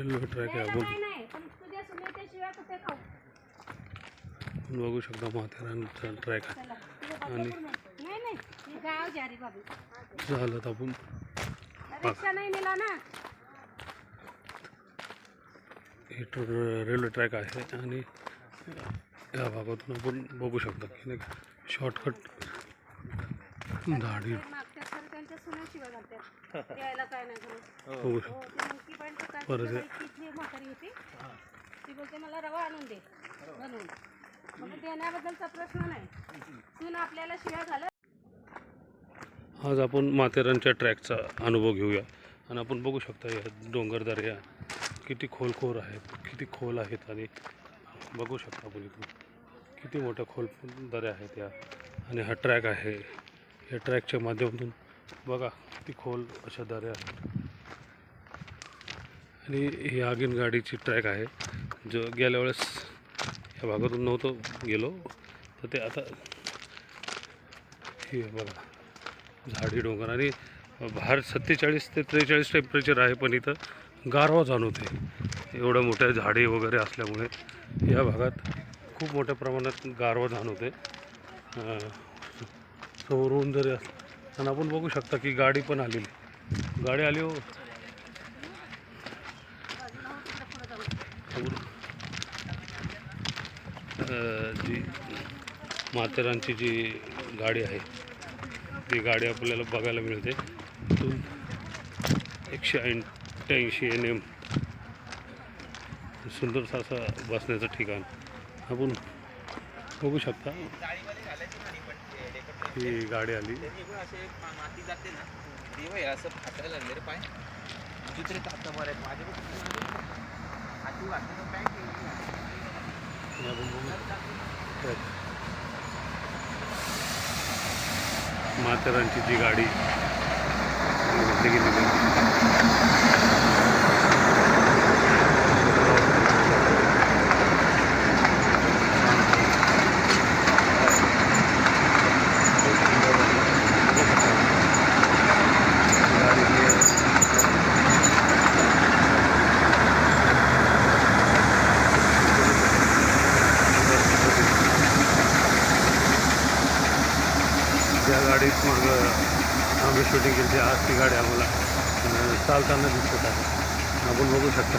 शिवाय कुठे खाऊ? बघू शकता माथेरानचा ट्रॅक आहे आणि- तर आपण. रिक्षा नाही मिला ना. हे रेल्वे ट्रॅक आहे आणि या भागातून आपण बघू शकता की नाही शॉर्टकट झाडी घालतात काय नाही हो. ते मुलगी पण काय परत जी म्हातारी होती ती बोलते मला रवा आणून दे मग देण्याबद्दलचा प्रश्न नाही सून आपल्याला शिवाय घालत आज आपण माथेरानच्या ट्रॅकचा अनुभव घेऊया. आणि आपण बघू शकता या डोंगरदऱ्या किती खोलखोर आहेत किती खोल आहेत आणि बघू शकता आपण इथून किती मोठ्या खोल दऱ्या आहेत या. आणि हा ट्रॅक आहे. या ट्रॅकच्या माध्यमातून बघा किती खोल अशा दऱ्या. आणि ही आगीन गाडीची ट्रॅक आहे. जो गेल्या वेळेस या भागातून नव्हतो गेलो तर ते आता हे बघा झाडी डोंगर. आणि बाहेर सत्तेचाळीस ते त्रेचाळीस टेम्परेचर आहे पण इथं गारवा जाणवते एवढ्या मोठ्या झाडे वगैरे असल्यामुळे या भागात खूप मोठ्या प्रमाणात गारवा जाणवते समोरून जरी असलं आणि आपण बघू शकता की गाडी पण आलेली. गाडी आली हो. जी माथेरानची जी गाडी आहे ती गाडी आपल्याला बघायला मिळते. इथून एकशे अठ्ठ्याऐंशी एन एम सुंदरसा असं बसण्याचं ठिकाण. आपण बघू शकता. ही गाडी आली. असे फाटायला लागले पाय. आता बरं आहे. माझे तर माथेरानची जी गाडी. घेतली गेलेली आहे. गाडी जी आहे, ज्या गाडीत मग आम्ही शूटिंग केली. आज ती गाडी आम्हाला चालताना दिसत आहे. आपण बघू शकता.